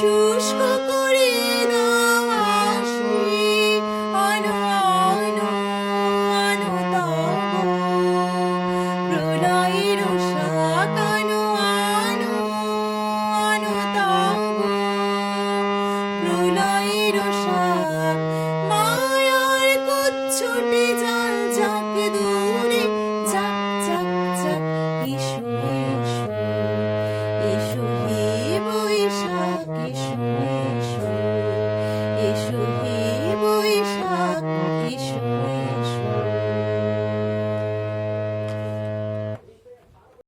শুষ্ক করে দাও আসি আনো আনো প্রলয়ের শাক আনো আনো প্রলয়ের শাক। মায়ার কুচ্ছুটে জাল যাক দূরে 一树一树一